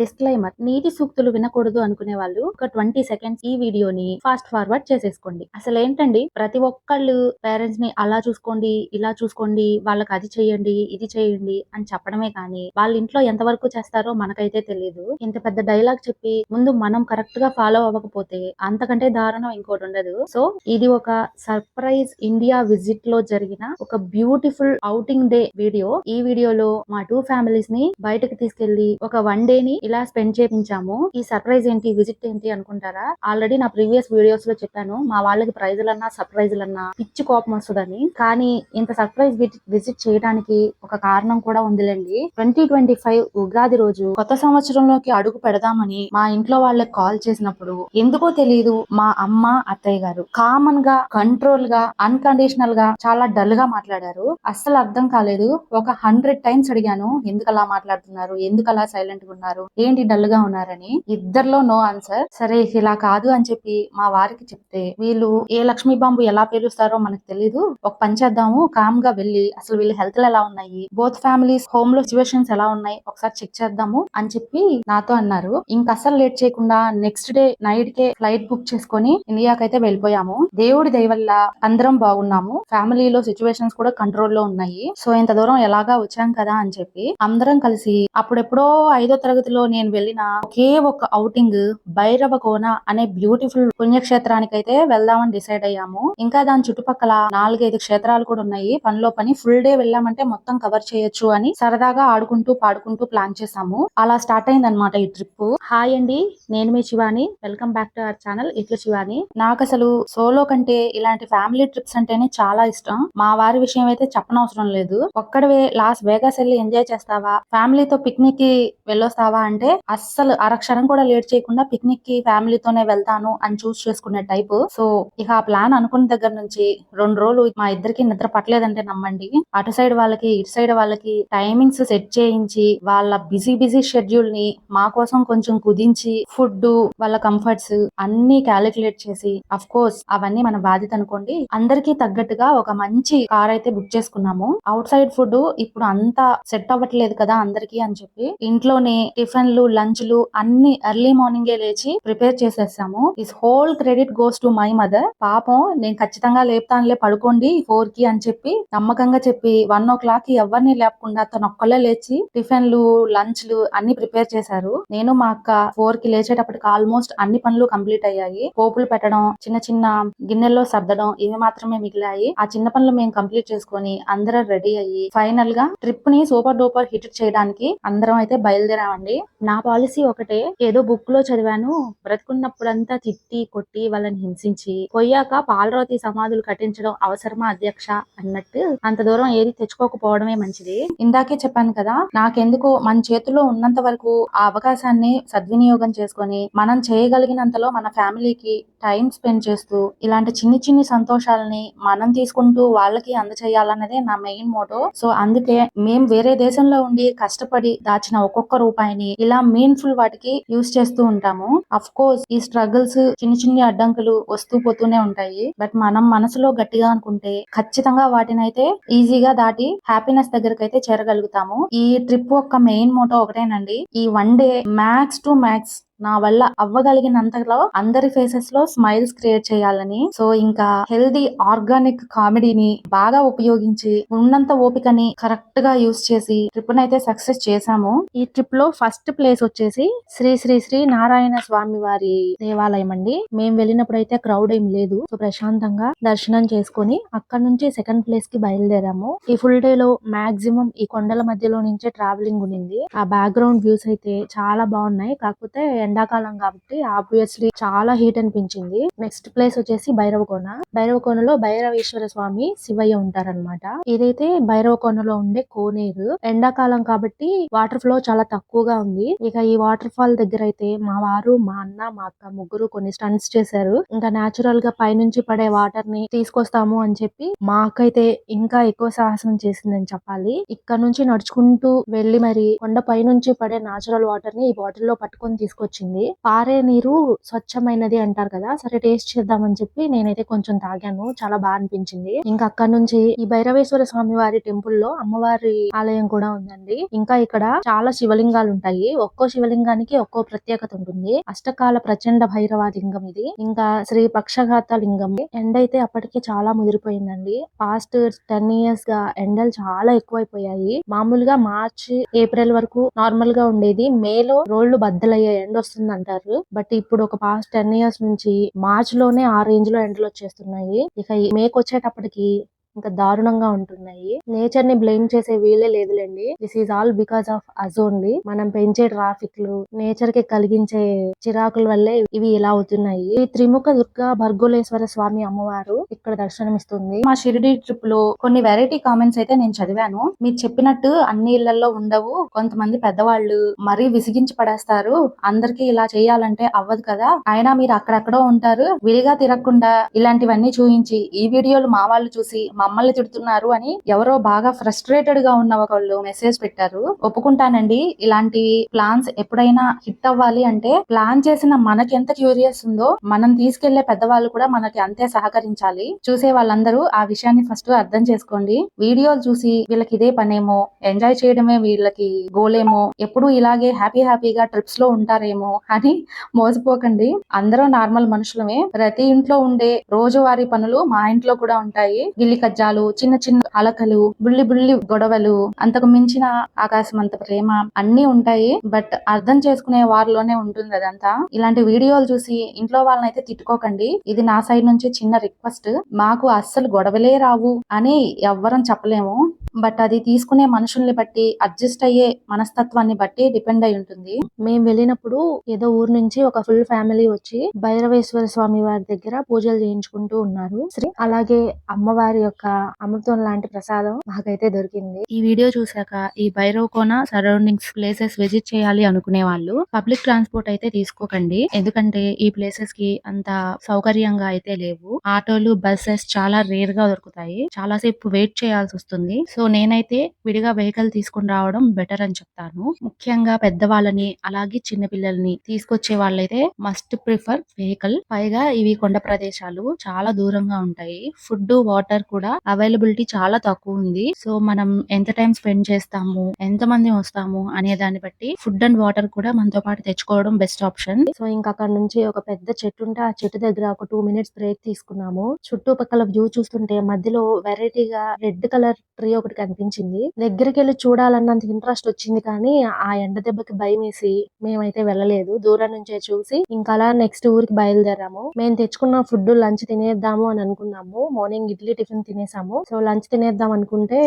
Disclaimer నీతి సూక్తులు వినకూడదు అనుకునే వాళ్ళు ఒక ట్వంటీ సెకండ్స్ ఈ వీడియోని ఫాస్ట్ ఫార్వర్డ్ చేసేసుకోండి. అసలు ఏంటండి? ప్రతి ఒక్కళ్ళు పేరెంట్స్ని అలా చూసుకోండి ఇలా చూసుకోండి వాళ్ళకి అది చేయండి ఇది చేయండి అని చెప్పడమే కానీ వాళ్ళ ఇంట్లో ఎంతవరకు చేస్తారో మనకైతే తెలియదు ఇంత పెద్ద డైలాగ్ చెప్పి ముందు మనం కరెక్ట్గా ఫాలో అవ్వకపోతే అంతకంటే దారుణం ఇంకోటి ఉండదు. సో ఇది ఒక సర్ప్రైజ్ ఇండియా విజిట్లో జరిగిన ఒక బ్యూటిఫుల్ అవుటింగ్ డే వీడియో ఈ వీడియోలో మా టూ ఫ్యామిలీస్ని బయటకు తీసుకెళ్ళి ఒక వన్ డే ని ఇలా స్పెండ్ చేయించాము ఈ సర్ప్రైజ్ ఏంటి? విజిట్ ఏంటి అనుకుంటారా? ఆల్రెడీ నా ప్రీవియస్ వీడియోస్లో చెప్పాను. మా వాళ్ళకి ప్రైజులన్నా సర్ప్రైజులన్నా పిచ్చి కోపం వస్తుందని. కానీ ఇంత సర్ప్రైజ్ విజిట్ చేయడానికి ఒక కారణం కూడా ఉందిలేండి. ట్వంటీ ట్వంటీ ఫైవ్ ఉగాది రోజు కొత్త సంవత్సరంలోకి అడుగు పెడదామని మా ఇంట్లో వాళ్ళకి కాల్ చేసినప్పుడు ఎందుకో తెలియదు మా అమ్మ అత్తయ్య గారు కామన్గా కంట్రోల్గా అన్కండిషనల్గా చాలా డల్గా మాట్లాడారు. అస్సలు అర్థం కాలేదు. ఒక హండ్రెడ్ టైమ్స్ అడిగాను ఎందుకు అలా మాట్లాడుతున్నారు? ఎందుకు అలా సైలెంట్గా ఉన్నారు? ఏంటి డల్గా ఉన్నారని? ఇద్దర్లో నో ఆన్సర్. సరే ఇలా కాదు అని చెప్పి మా వారికి చెప్తే వీళ్ళు ఏ లక్ష్మీ బాంబు ఎలా పేలుస్తారో మనకు తెలీదు. ఒక పని చేద్దాము కామ్గా వెళ్ళి అసలు వీళ్ళ హెల్త్ ఎలా ఉన్నాయి? బోత్ ఫ్యామిలీస్ హోమ్లో సిచ్యువేషన్స్ ఎలా ఉన్నాయి? ఒకసారి చెక్ చేద్దాము అని చెప్పి నాతో అన్నారు. ఇంకా అసలు లేట్ చేయకుండా నెక్స్ట్ డే నైట్ కే ఫ్లైట్ బుక్ చేసుకొని ఇండియాకైతే వెళ్ళిపోయాము. దేవుడి దయవల్ల అందరం బాగున్నాము. ఫ్యామిలీలో సిచ్యువేషన్స్ కూడా కంట్రోల్లో ఉన్నాయి. సో ఇంత దూరం ఎలాగా వచ్చాం కదా అని చెప్పి అందరం కలిసి అప్పుడెప్పుడో ఐదో తరగతిలో నేను వెళ్ళిన ఒకే ఒక అవుటింగ్ భైరవ కోన అనే బ్యూటిఫుల్ పుణ్యక్షేత్రానికి అయితే వెళ్దామని డిసైడ్ అయ్యాము. ఇంకా దాని చుట్టుపక్కల నాలుగైదు క్షేత్రాలు కూడా ఉన్నాయి. పనిలో పని ఫుల్ డే వెళ్ళామంటే మొత్తం కవర్ చేయొచ్చు అని సరదాగా ఆడుకుంటూ పాడుకుంటూ ప్లాన్ చేసాము అలా స్టార్ట్ అయింది అనమాట ఈ ట్రిప్ హాయ్ అండి నేను మీ Shivani. Welcome back to our channel ఇట్లు శివాని. నాకు అసలు సోలో కంటే ఇలాంటి ఫ్యామిలీ ట్రిప్స్ అంటేనే చాలా ఇష్టం. మా వారి విషయం అయితే చెప్పనవసరం లేదు. ఒక్కడవే లాస్ వేగాస్ వెళ్ళి ఎంజాయ్ చేస్తావా? ఫ్యామిలీతో పిక్నిక్కి వెళ్ళొస్తావా అంటే అస్సలు అరక్షరం కూడా లేట్ చేయకుండా పిక్నిక్కి ఫ్యామిలీతోనే వెళ్తాను అని చూస్ చేసుకునే టైప్ సో ఇక ఆ ప్లాన్ అనుకున్న దగ్గర నుంచి రెండు రోజులు మా ఇద్దరికి నిద్ర పట్టలేదంటే నమ్మండి. అటు సైడ్ వాళ్ళకి ఇటు సైడ్ వాళ్ళకి టైమింగ్స్ సెట్ చేయించి వాళ్ళ బిజీ బిజీ షెడ్యూల్ని మా కోసం కొంచెం కుదించి ఫుడ్ వాళ్ళ కంఫర్ట్స్ అన్ని క్యాలిక్యులేట్ చేసి అఫ్ కోర్స్ అవన్నీ మన బాధ్యత అనుకోండి. అందరికీ తగ్గట్టుగా ఒక మంచి కార్ అయితే బుక్ చేసుకున్నాము. అవుట్ సైడ్ ఫుడ్ ఇప్పుడు అంతా సెట్ అవ్వట్లేదు కదా అందరికి అని చెప్పి ఇంట్లోనే టిఫిన్లు లంచ్లు అన్ని ఎర్లీ మార్నింగ్ లేచి ప్రిపేర్ చేసేసాము. This whole credit goes to my mother పాపం నేను ఖచ్చితంగా లేపుతానులే పడుకోండి ఫోర్కి అని చెప్పి నమ్మకంగా చెప్పి వన్ ఓ క్లాక్కి ఎవరిని లేపకుండా తను ఒక్కలే లేచి టిఫిన్లు లంచ్లు అన్ని ప్రిపేర్ చేశారు. నేను మా అక్క ఫోర్కి లేచేటప్పటికి ఆల్మోస్ట్ అన్ని పనులు కంప్లీట్ అయ్యాయి. పోపులు పెట్టడం చిన్న చిన్న గిన్నెల్లో సర్దడం ఇవి మాత్రమే మిగిలాయి. ఆ చిన్న పనులు మేము కంప్లీట్ చేసుకొని అందరం రెడీ అయ్యి ఫైనల్గా ట్రిప్ని సూపర్ డూపర్ హిట్ చేయడానికి అందరం అయితే బయలుదేరామండి. నా పాలసీ ఒకటే. ఏదో బుక్లో చదివాను. బ్రతుకున్నప్పుడంతా తిట్టి కొట్టి వాళ్ళని హింసించి పోయాక పాలరాతి సమాధులు కట్టించడం అవసరమా అధ్యక్ష అన్నట్టు అంత దూరం ఏది తెచ్చుకోకపోవడమే మంచిది. ఇందాకే చెప్పాను కదా నాకెందుకు మన చేతిలో ఉన్నంత వరకు ఆ అవకాశాన్ని సద్వినియోగం చేసుకొని మనం చేయగలిగినంతలో మన ఫ్యామిలీకి టైం స్పెండ్ చేస్తూ ఇలాంటి చిన్ని చిన్ని సంతోషాలని మనం తీసుకుంటూ వాళ్ళకి అందచేయాలన్నదే నా మెయిన్ మోటో. సో అందుకే మేము వేరే దేశంలో ఉండి కష్టపడి దాచిన ఒక్కొక్క రూపాయిని ఇలా మీన్ఫుల్ వాటికి యూస్ చేస్తూ ఉంటాము. అఫ్ కోర్స్ ఈ స్ట్రగుల్స్ చిన్న చిన్ని అడ్డంకులు వస్తూ పోతూనే ఉంటాయి. బట్ మనం మనసులో గట్టిగా అనుకుంటే ఖచ్చితంగా వాటిని అయితే ఈజీగా దాటి హ్యాపీనెస్ దగ్గరకు అయితే చేరగలుగుతాము. ఈ ట్రిప్ యొక్క మెయిన్ మోటో ఒకటేనండి. ఈ one day max to max నా వల్ల అవ్వగలిగినంతలో అందరి ఫేసెస్లో స్మైల్స్ క్రియేట్ చేయాలని. సో ఇంకా హెల్దీ ఆర్గానిక్ కామెడీని బాగా ఉపయోగించి ఉన్నంత ఓపికని కరెక్ట్గా యూస్ చేసి ట్రిప్ అయితే సక్సెస్ చేశాము. ఈ ట్రిప్లో ఫస్ట్ ప్లేస్ వచ్చేసి శ్రీ శ్రీ శ్రీ నారాయణ స్వామి వారి దేవాలయం అండి. మేము వెళ్ళినప్పుడు అయితే క్రౌడ్ ఏం లేదు. సో ప్రశాంతంగా దర్శనం చేసుకొని అక్కడ నుంచి సెకండ్ ప్లేస్కి బయలుదేరాము. ఈ ఫుల్ డే లో మాక్సిమం ఈ కొండల మధ్యలో నుంచే ట్రావెలింగ్ ఉండింది. ఆ బ్యాక్గ్రౌండ్ వ్యూస్ అయితే చాలా బాగున్నాయి. కాకపోతే ఎండాకాలం కాబట్టి ఆబ్వియస్లీ చాలా హీట్ అనిపించింది. నెక్స్ట్ ప్లేస్ వచ్చేసి భైరవకోన భైరవకోనలో భైరవేశ్వర స్వామి శివయ్య ఉంటారన్నమాట. ఇదైతే భైరవకోనలో ఉండే కోనేరు. ఎండాకాలం కాబట్టి వాటర్ ఫ్లో చాలా తక్కువగా ఉంది. ఇక ఈ వాటర్ ఫాల్ దగ్గర అయితే మా వారు మా అన్న మా అక్క ముగ్గురు కొన్ని స్టంట్స్ చేశారు. ఇంకా నాచురల్గా పైనుంచి పడే వాటర్ని తీసుకొస్తాము అని చెప్పి మా అక్క అయితే ఇంకా ఎక్కువ సాహసం చేసిందని చెప్పాలి. ఇక్కడ నుంచి నడుచుకుంటూ వెళ్ళి మరి కొండ పైనుంచి పడే నాచురల్ వాటర్ని ఈ బాటిల్లో పట్టుకొని తీసుకొచ్చి వచ్చింది. పారే నీరు స్వచ్ఛమైనది అంటారు కదా సరే టేస్ట్ చేద్దామని చెప్పి నేనైతే కొంచెం తాగాను. చాలా బాగా అనిపించింది. ఇంకా అక్కడ నుంచి ఈ భైరవేశ్వర స్వామి వారి టెంపుల్లో అమ్మవారి ఆలయం కూడా ఉందండి. ఇంకా ఇక్కడ చాలా శివలింగాలు ఉంటాయి. ఒక్కో శివలింగానికి ఒక్కో ప్రత్యేకత ఉంటుంది. అష్టకాల ప్రచండ భైరవ లింగం ఇది. ఇంకా శ్రీ పక్షఘాత లింగం ఎండ అయితే అప్పటికే చాలా ముదిరిపోయిందండి. పాస్ట్ టెన్ ఇయర్స్గా ఎండలు చాలా ఎక్కువైపోయాయి. మామూలుగా మార్చ్ ఏప్రిల్ వరకు నార్మల్గా ఉండేది. మేలో రోళ్ళు బద్దలయ్యాయి ఎండ వస్తుంది అంటారు బట్ ఇప్పుడు ఒక పాస్ట్ టెన్ ఇయర్స్ నుంచి మార్చ్లోనే ఆ రేంజ్లో ఎండలు వచ్చేస్తున్నాయి. ఇక ఈ మేకి వచ్చేటప్పటికి ఇంకా దారుణంగా ఉంటున్నాయి. నేచర్ని బ్లేమ్ చేసే వీలే లేదులేండి. This is all because of us only మనం పెంచే ట్రాఫిక్లు నేచర్కి కలిగించే చిరాకుల వల్లే ఇవి ఇలా అవుతున్నాయి. ఈ త్రిముఖ దుర్గా భర్గోలేశ్వర స్వామి అమ్మవారు ఇక్కడ దర్శనమిస్తుంది. మా షిరిడి ట్రిప్లో కొన్ని వెరైటీ కామెంట్స్ అయితే నేను చదివాను. మీరు చెప్పినట్టు అన్ని ఇళ్ళలో ఉండవు. కొంతమంది పెద్దవాళ్ళు మరీ విసిగించి పడేస్తారు. అందరికి ఇలా చేయాలంటే అవ్వదు కదా. అయినా మీరు అక్కడక్కడో ఉంటారు. విడిగా తిరగకుండా ఇలాంటివన్నీ చూయించి ఈ వీడియోలు మా వాళ్ళు చూసి మా మమ్మల్ని తిడుతున్నారు అని ఎవరో బాగా ఫ్రస్ట్రేటెడ్గా ఉన్న ఒకళ్ళు మెసేజ్ పెట్టారు. ఒప్పుకుంటానండి. ఇలాంటి ప్లాన్స్ ఎప్పుడైనా హిట్ అవ్వాలి అంటే ప్లాన్ చేసిన మనకి ఎంత క్యూరియస్ ఉందో మనం తీసుకెళ్ళే పెద్దవాళ్ళు కూడా మనకి అంతే సహకరించాలి. చూసే వాళ్ళందరూ ఆ విషయాన్ని ఫస్ట్ అర్థం చేసుకోండి. వీడియోలు చూసి వీళ్ళకి ఇదే పనేమో ఎంజాయ్ చేయడమే వీళ్ళకి గోలేమో ఎప్పుడు ఇలాగే హ్యాపీ హ్యాపీగా ట్రిప్స్లో ఉంటారేమో అని మోసపోకండి. అందరూ నార్మల్ మనుషులమే. ప్రతి ఇంట్లో ఉండే రోజువారీ పనులు మా ఇంట్లో కూడా ఉంటాయి. వీళ్ళకి కజ్జాలు చిన్న చిన్న అలకలు బుల్లి బుల్లి గొడవలు అంతకు మించిన ఆకాశం అంత ప్రేమ అన్ని ఉంటాయి. బట్ అర్థం చేసుకునే వారిలోనే ఉంటుంది అదంతా. ఇలాంటి వీడియోలు చూసి ఇంట్లో వాళ్ళని అయితే తిట్టుకోకండి. ఇది నా సైడ్ నుంచి చిన్న రిక్వెస్ట్. మాకు అస్సలు గొడవలే రావు అని ఎవ్వరం చెప్పలేము. బట్ అది తీసుకునే మనుషుల్ని బట్టి అడ్జస్ట్ అయ్యే మనస్తత్వాన్ని బట్టి డిపెండ్ అయి ఉంటుంది. మేము వెళ్ళినప్పుడు ఏదో ఊరు నుంచి ఒక ఫుల్ ఫ్యామిలీ వచ్చి భైరవేశ్వర స్వామి వారి దగ్గర పూజలు చేయించుకుంటూ ఉన్నారు. శ్రీ అలాగే అమ్మవారి యొక్క అమృతం లాంటి ప్రసాదం మాకైతే దొరికింది. ఈ వీడియో చూసాక ఈ Bhairav Kona surroundings places visit చేయాలి అనుకునే వాళ్ళు పబ్లిక్ ట్రాన్స్పోర్ట్ అయితే తీసుకోకండి. ఎందుకంటే ఈ ప్లేసెస్కి అంత సౌకర్యంగా అయితే లేవు. ఆటోలు బస్సెస్ చాలా రేర్గా దొరుకుతాయి. చాలా సేపు వెయిట్ చేయాల్సి వస్తుంది. సో నేనైతే విడిగా వెహికల్ తీసుకుని రావడం బెటర్ అని చెప్తాను. ముఖ్యంగా పెద్దవాళ్ళని అలాగే చిన్న పిల్లల్ని తీసుకొచ్చే వాళ్ళైతే మస్ట్ ప్రిఫర్ వెహికల్. పైగా ఇవి కొండ ప్రదేశాలు చాలా దూరంగా ఉంటాయి. ఫుడ్ వాటర్ కూడా అవైలబిలిటీ చాలా తక్కువ ఉంది. సో మనం ఎంత టైం స్పెండ్ చేస్తాము ఎంత మంది వస్తాము అనే దాన్ని బట్టి ఫుడ్ అండ్ వాటర్ కూడా మనతో పాటు తెచ్చుకోవడం బెస్ట్ ఆప్షన్. సో ఇంకా అక్కడ నుంచి ఒక పెద్ద చెట్టు ఉంటే ఆ చెట్టు దగ్గర ఒక టూ మినిట్స్ బ్రేక్ తీసుకున్నాము. చుట్టుపక్కల వ్యూ చూస్తుంటే మధ్యలో వెరైటీగా రెడ్ కలర్ ట్రీ ఒకటి కనిపించింది. దగ్గరికి వెళ్ళి చూడాలన్నంత ఇంట్రెస్ట్ వచ్చింది కానీ ఆ ఎండ దెబ్బకి భయం వేసి మేమైతే వెళ్ళలేదు. దూరం నుంచే చూసి ఇంకా అలా నెక్స్ట్ ఊరికి బయలుదేరాము. మేము తెచ్చుకున్న ఫుడ్ లంచ్ తినేద్దాము అని అనుకున్నాము. మార్నింగ్ ఇడ్లీ టిఫిన్ తినేసాము. సో లంచ్ తినేద్దాం అనుకుంటే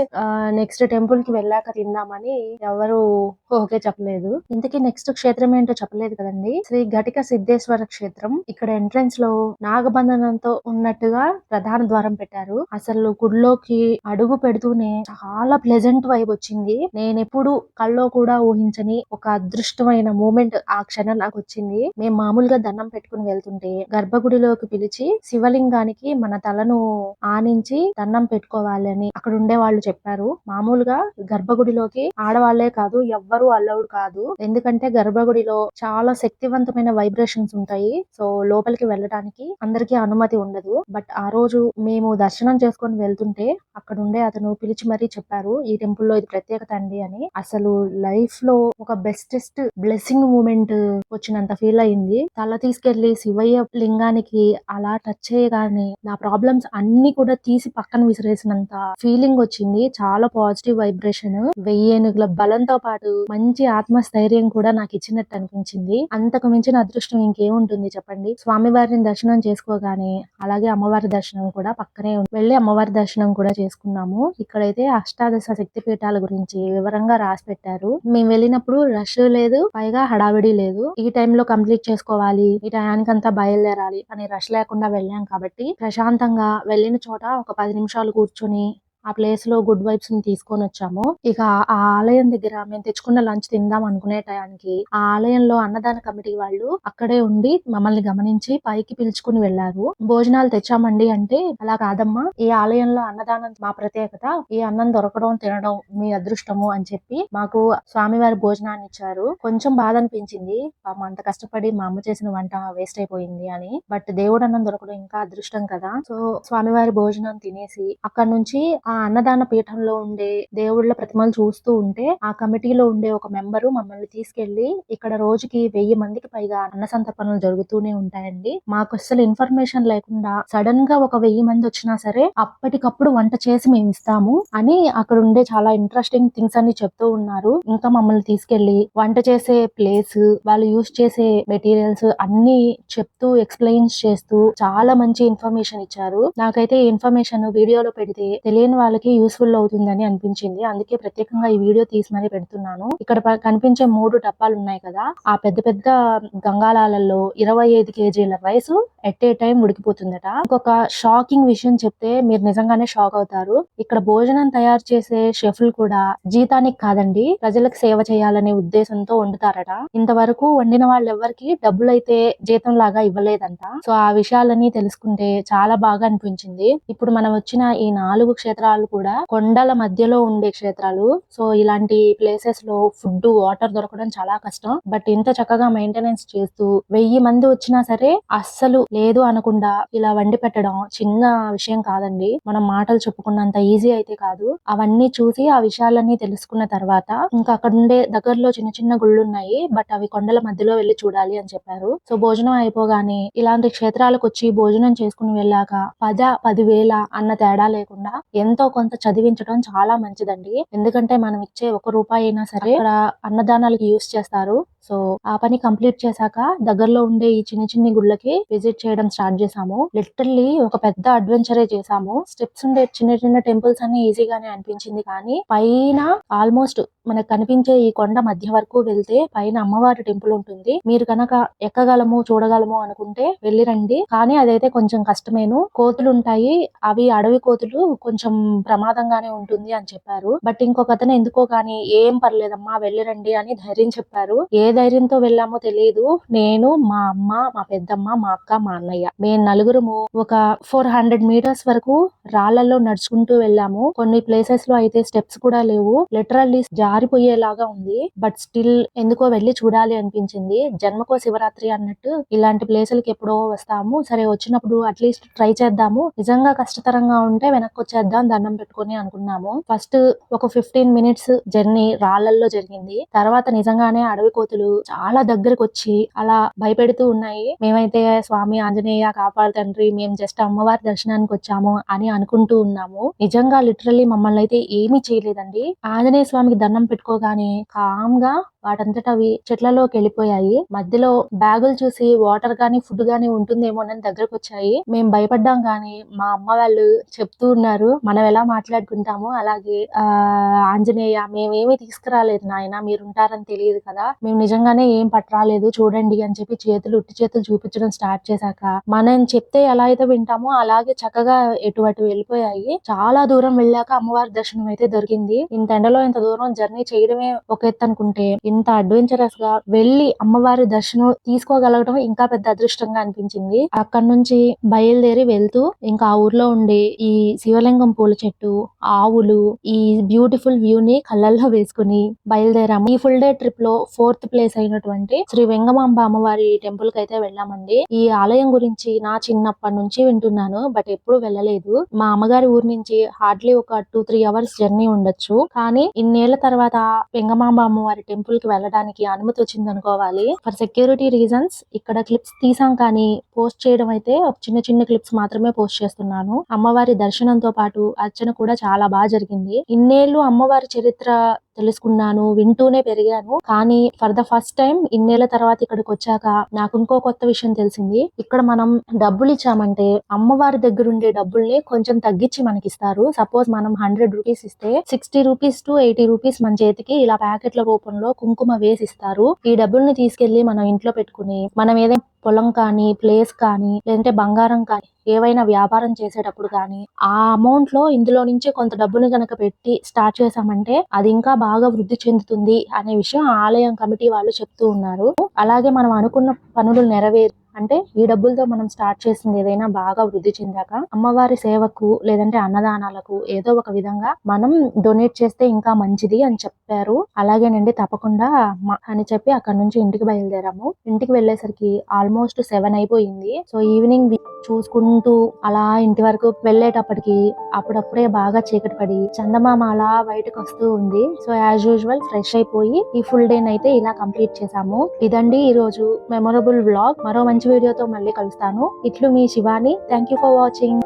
నెక్స్ట్ టెంపుల్కి వెళ్ళాక తిందామని ఎవరు ఓకే చెప్పలేదు. ఇంతకీ నెక్స్ట్ క్షేత్రం ఏంటో చెప్పలేదు కదండి. శ్రీ ఘటిక సిద్ధేశ్వర క్షేత్రం. ఇక్కడ ఎంట్రన్స్లో నాగబంధనంతో ఉన్నట్టుగా ప్రధాన ద్వారం పెట్టారు. అసలు గుడిలోకి అడుగు పెడుతూనే చాలా ప్లెజెంట్ వైబ్ వచ్చింది. నేను ఎప్పుడు కల్లో కూడా ఊహించని ఒక అదృష్టమైన మూమెంట్ ఆ క్షణం నాకు వచ్చింది. మేము మామూలుగా దండం పెట్టుకుని వెళ్తుంటే గర్భగుడిలోకి పిలిచి శివలింగానికి మన తలను ఆనించి దండం పెట్టుకోవాలని అక్కడ ఉండే వాళ్ళు చెప్పారు. మామూలుగా గర్భగుడిలోకి ఆడవాళ్ళే కాదు ఎవ్వరు అల్లౌడ్ కాదు. ఎందుకంటే గర్భగుడిలో చాలా శక్తివంతమైన వైబ్రేషన్స్ ఉంటాయి. సో లోపలికి వెళ్ళడానికి అందరికీ అనుమతి ఉండదు. బట్ ఆ రోజు మేము దర్శనం చేసుకొని వెళ్తుంటే అక్కడ ఉండే అతను పిలిచి మరి చెప్పారు ఈ టెంపుల్లో ఇది ప్రత్యేకత అండి అని. అసలు లైఫ్లో ఒక బెస్టెస్ట్ బ్లెస్సింగ్ మూమెంట్ వచ్చినంత ఫీల్ అయింది. తల తీసుకెళ్ళి శివయ్య లింగానికి అలా టచ్ చేయగానే నా ప్రాబ్లమ్స్ అన్ని కూడా తీసి పక్కన విసిరేసినంత ఫీలింగ్ వచ్చింది. చాలా పాజిటివ్ వైబ్రేషన్ వెయ్యేనుగుల బలంతో పాటు మంచి ఆత్మస్థైర్యం కూడా నాకు ఇచ్చినట్టు అనిపించింది. అంతకు మించిన అదృష్టం ఇంకేముంటుంది చెప్పండి? స్వామివారిని దర్శనం చేసుకోగానే అలాగే అమ్మవారి దర్శనం కూడా పక్కనే వెళ్ళి వెళ్ళి అమ్మవారి దర్శనం కూడా చేసుకున్నాము. ఇక్కడైతే అష్టాదశ శక్తి పీఠాల గురించి వివరంగా రాసి పెట్టారు. మేము వెళ్ళినప్పుడు రష్ లేదు పైగా హడావిడి లేదు. ఈ టైంలో కంప్లీట్ చేసుకోవాలి ఈ టయానికంతా బయలుదేరాలి అని రష్ లేకుండా వెళ్ళాం కాబట్టి ప్రశాంతంగా వెళ్ళిన చోట ఒక పది నిమిషాలు కూర్చొని ఆ ప్లేస్లో గుడ్ వైబ్స్ని తీసుకొని వచ్చాము. ఇక ఆ ఆలయం దగ్గర మేము తెచ్చుకున్న లంచ్ తిందాం అనుకునే టయానికి ఆ ఆలయంలో అన్నదాన కమిటీ వాళ్ళు అక్కడే ఉండి మమ్మల్ని గమనించి పైకి పిలుచుకుని వెళ్ళారు భోజనాలు తెచ్చామండి అంటే అలా కాదమ్మా ఈ ఆలయంలో అన్నదానం మా ప్రత్యేకత ఈ అన్నం దొరకడం తినడం మీ అదృష్టము అని చెప్పి మాకు స్వామివారి భోజనాన్ని ఇచ్చారు. కొంచెం బాధ అనిపించింది పాపం అంత కష్టపడి మా అమ్మ చేసిన వంట వేస్ట్ అయిపోయింది అని. బట్ దేవుడు అన్నం దొరకడం ఇంకా అదృష్టం కదా. సో స్వామివారి భోజనం తినేసి అక్కడ నుంచి ఆ అన్నదాన పీఠంలో ఉండే దేవుళ్ళ ప్రతిమలు చూస్తూ ఉంటే ఆ కమిటీలో ఉండే ఒక మెంబరు మమ్మల్ని తీసుకెళ్ళి ఇక్కడ రోజుకి వెయ్యి మందికి పైగా అన్న సంతర్పణలు జరుగుతూనే ఉంటాయండి. మాకు అసలు ఇన్ఫర్మేషన్ లేకుండా సడన్గా ఒక వెయ్యి మంది వచ్చినా సరే అప్పటికప్పుడు వంట చేసి మేము ఇస్తాము అని అక్కడ ఉండే చాలా ఇంట్రెస్టింగ్ థింగ్స్ అన్ని చెప్తూ ఉన్నారు. ఇంకా మమ్మల్ని తీసుకెళ్ళి వంట చేసే ప్లేస్ వాళ్ళు యూస్ చేసే మెటీరియల్స్ అన్ని చెప్తూ ఎక్స్ప్లెయిన్స్ చేస్తూ చాలా మంచి ఇన్ఫర్మేషన్ ఇచ్చారు. నాకైతే ఈ ఇన్ఫర్మేషన్ వీడియోలో పెడితే తెలియని వాళ్ళకి యూస్ఫుల్ అవుతుందని అనిపించింది. అందుకే ప్రత్యేకంగా ఈ వీడియో తీసి మరీ పెడుతున్నాను. ఇక్కడ కనిపించే మూడు డబ్బాలు ఉన్నాయి కదా. ఆ పెద్ద పెద్ద గంగాలాలలో ఇరవై ఐదు కేజీల రైస్ ఎట్ ఏ టైం ఉడికిపోతుందట. ఇంకొక షాకింగ్ విషయం చెప్తే మీరు నిజంగానే షాక్ అవుతారు. ఇక్కడ భోజనం తయారు చేసే షెఫ్లు కూడా జీతానికి కాదండి ప్రజలకు సేవ చేయాలనే ఉద్దేశంతో వండుతారట. ఇంతవరకు వండిన వాళ్ళు ఎవరికి డబ్బులు అయితే జీతం లాగా ఇవ్వలేదంట. సో ఆ విషయాలన్నీ తెలుసుకుంటే చాలా బాగా అనిపించింది. ఇప్పుడు మనం వచ్చిన ఈ నాలుగు క్షేత్రాలు కూడా కొండల మధ్యలో ఉండే క్షేత్రాలు. సో ఇలాంటి ప్లేసెస్లో ఫుడ్ వాటర్ దొరకడం చాలా కష్టం. బట్ ఇంత చక్కగా మెయింటెనెన్స్ చేస్తూ వెయ్యి మంది వచ్చినా సరే అస్సలు లేదు అనకుండా ఇలా వండి పెట్టడం చిన్న విషయం కాదండి. మనం మాటలు చెప్పుకున్నంత ఈజీ అయితే కాదు. అవన్నీ చూసి ఆ విషయాలన్నీ తెలుసుకున్న తర్వాత ఇంకా అక్కడ ఉండే దగ్గరలో చిన్న చిన్న గుళ్ళు ఉన్నాయి. బట్ అవి కొండల మధ్యలో వెళ్ళి చూడాలి అని చెప్పారు. సో భోజనం అయిపోగానే ఇలాంటి క్షేత్రాలకు వచ్చి భోజనం చేసుకుని వెళ్ళాక పద పదివేల అన్న తేడా లేకుండా ఎంత కొంత చదివించడం చాలా మంచిదండి. ఎందుకంటే మనం ఇచ్చే ఒక రూపాయి అయినా సరే అన్నదానాలకు అన్నదానాలకి యూస్ చేస్తారు. సో ఆ పని కంప్లీట్ చేశాక దగ్గరలో ఉండే ఈ చిన్న చిన్ని గుళ్ళకి విజిట్ చేయడం స్టార్ట్ చేసాము లిటరల్లీ ఒక పెద్ద అడ్వెంచరే చేసాము స్టెప్స్ ఉండే చిన్న చిన్న టెంపుల్స్ అన్ని ఈజీగానే అనిపించింది కానీ పైన ఆల్మోస్ట్ మనకు కనిపించే ఈ కొండ మధ్య వరకు వెళ్తే పైన అమ్మవారి టెంపుల్ ఉంటుంది. మీరు కనుక ఎక్కగలము చూడగలము అనుకుంటే వెళ్ళి రండి. కానీ అదైతే కొంచెం కష్టమేను. కోతులు ఉంటాయి. అవి అడవి కోతులు కొంచెం ప్రమాదంగానే ఉంటుంది అని చెప్పారు. బట్ ఇంకొక అతను ఎందుకో కానీ ఏం పర్లేదమ్మా వెళ్ళి రండి అని ధైర్యం చెప్పారు. ఏది ధైర్యంతో వెళ్ళామో తెలియదు నేను మా అమ్మ మా పెద్దమ్మ మా అక్క మా అన్నయ్య. మేము నలుగురము ఒక ఫోర్ హండ్రెడ్ మీటర్స్ వరకు రాళ్ళలో నడుచుకుంటూ వెళ్ళాము. కొన్ని ప్లేసెస్లో అయితే స్టెప్స్ కూడా లేవు. లిటరల్లీ జారిపోయేలాగా ఉంది. బట్ స్టిల్ ఎందుకో వెళ్ళి చూడాలి అనిపించింది. జన్మకో శివరాత్రి అన్నట్టు ఇలాంటి ప్లేసులకి ఎప్పుడో వస్తాము. సరే వచ్చినప్పుడు అట్లీస్ట్ ట్రై చేద్దాము. నిజంగా కష్టతరంగా ఉంటే వెనక్కి వచ్చేద్దాం దండం పెట్టుకొని అనుకున్నాము. ఫస్ట్ ఒక ఫిఫ్టీన్ మినిట్స్ జర్నీ రాళ్ళల్లో జరిగింది. తర్వాత నిజంగానే అడవి కోతులు చాలా దగ్గరకు వచ్చి అలా భయపెడుతూ ఉన్నాయి. మేమైతే స్వామి ఆంజనేయ కాపాడు తండ్రి మేము జస్ట్ అమ్మవారి దర్శనానికి వచ్చాము అని అనుకుంటూ ఉన్నాము. నిజంగా లిటరల్లీ మమ్మల్ని అయితే ఏమీ చేయలేదండి. ఆంజనేయ స్వామికి దండం పెట్టుకోగానే కామ్గా వాటంతట అవి చెట్లలోకి వెళ్ళిపోయాయి. మధ్యలో బ్యాగులు చూసి వాటర్ గానీ ఫుడ్ గానీ ఉంటుందేమోనని దగ్గరకు వచ్చాయి మేము భయపడ్డాం గానీ మా అమ్మ వాళ్ళు చెప్తూ ఉన్నారు మనం ఎలా మాట్లాడుకుంటామో అలాగే ఆ ఆంజనేయ మేమేమి తీసుకురాలేదు నాయన మీరు ఉంటారని తెలియదు కదా. మేము నిజంగానే ఏం పట్టరాలేదు చూడండి అని చెప్పి చేతులు ఉట్టి చేతులు చూపించడం స్టార్ట్ చేశాక మనం చెప్తే ఎలా అయితే వింటామో అలాగే చక్కగా ఎటువంటి వెళ్ళిపోయాయి. చాలా దూరం వెళ్ళాక అమ్మవారి దర్శనం అయితే దొరికింది. ఇంత ఎండలో ఇంత దూరం జర్నీ చేయడమే ఒక ఎత్తు అనుకుంటే ఇంత అడ్వెంచరస్గా వెళ్ళి అమ్మవారి దర్శనం తీసుకోగలగడం ఇంకా పెద్ద అదృష్టంగా అనిపించింది. అక్కడ నుంచి బయలుదేరి వెళ్తూ ఇంకా ఆ ఊర్లో ఉండే ఈ శివలింగం పూల చెట్టు ఆవులు ఈ బ్యూటిఫుల్ వ్యూ ని కళ్ళల్లో వేసుకుని బయలుదేరాము. ఈ ఫుల్ డే ట్రిప్లో ఫోర్త్ ప్లేస్ అయినటువంటి శ్రీ వెంగమాంబ అమ్మవారి టెంపుల్కి అయితే వెళ్ళామండి. ఈ ఆలయం గురించి నా చిన్నప్పటి నుంచి వింటున్నాను బట్ ఎప్పుడు వెళ్ళలేదు. మా అమ్మగారి ఊరి నుంచి హార్డ్లీ ఒక టూ త్రీ అవర్స్ జర్నీ ఉండొచ్చు. కానీ ఇన్నేళ్ళ తర్వాత వెంగమాంబ అమ్మవారి టెంపుల్కి వెళ్ళడానికి అనుమతి వచ్చింది అనుకోవాలి. ఫర్ సెక్యూరిటీ రీజన్స్ ఇక్కడ క్లిప్స్ తీసాం కానీ పోస్ట్ చేయడం అయితే ఒక చిన్న చిన్న క్లిప్స్ మాత్రమే పోస్ట్ చేస్తున్నాను. అమ్మవారి దర్శనంతో పాటు అర్చన కూడా చాలా బాగా జరిగింది. ఇన్నేళ్ళు అమ్మవారి చరిత్ర తెలుసుకున్నాను వింటూనే పెరిగాను. కానీ ఫర్ ద ఫస్ట్ టైం ఇన్నేళ్ళ తర్వాత ఇక్కడికి వచ్చాక నాకు ఇంకో కొత్త విషయం తెలిసింది. ఇక్కడ మనం డబ్బులు ఇచ్చామంటే అమ్మవారి దగ్గర ఉండే డబ్బుల్ని కొంచెం తగ్గించి మనకి ఇస్తారు సపోజ్ మనం హండ్రెడ్ రూపీస్ ఇస్తే sixty rupees to eighty rupees మన చేతికి ఇలా ప్యాకెట్ల రూపంలో కుంకుమ వేసి ఇస్తారు ఈ డబ్బుల్ని తీసుకెళ్ళి మనం ఇంట్లో పెట్టుకుని మనం ఏదైనా పొలం కానీ ప్లేస్ కానీ లేదంటే బంగారం కానీ ఏవైనా వ్యాపారం చేసేటప్పుడు కానీ ఆ అమౌంట్లో ఇందులో నుంచి కొంత డబ్బుని గనక పెట్టి స్టార్ట్ చేసామంటే అది ఇంకా బాగా వృద్ధి చెందుతుంది అనే విషయం ఆలయం కమిటీ వాళ్ళు చెప్తూ ఉన్నారు. అలాగే మనం అనుకున్న పనులు నెరవేరు అంటే ఈ డబ్బులతో మనం స్టార్ట్ చేసింది ఏదైనా బాగా వృద్ధి చెందాక అమ్మవారి సేవకు లేదంటే అన్నదానాలకు ఏదో ఒక విధంగా మనం డొనేట్ చేస్తే ఇంకా మంచిది అని చెప్పారు. అలాగేనండి తప్పకుండా అని చెప్పి అక్కడ నుంచి ఇంటికి బయలుదేరాము. ఇంటికి వెళ్ళేసరికి ఆల్మోస్ట్ సెవెన్ అయిపోయింది. సో ఈవినింగ్ చూసుకుంటూ అలా ఇంటి వరకు వెళ్ళేటప్పటికి అప్పుడప్పుడే బాగా చీకటి పడి చందమామ అలా బయటకు వస్తూ ఉంది. సో యాజ్ యూజువల్ ఫ్రెష్ అయిపోయి ఈ ఫుల్ డే అయితే ఇలా కంప్లీట్ చేసాము ఇదండి ఈ రోజు మెమొరబుల్ వ్లాగ్ మరో మంచి వీడియోతో మళ్ళీ కలుస్తాను. ఇట్లు మీ Shivani. Thank you for watching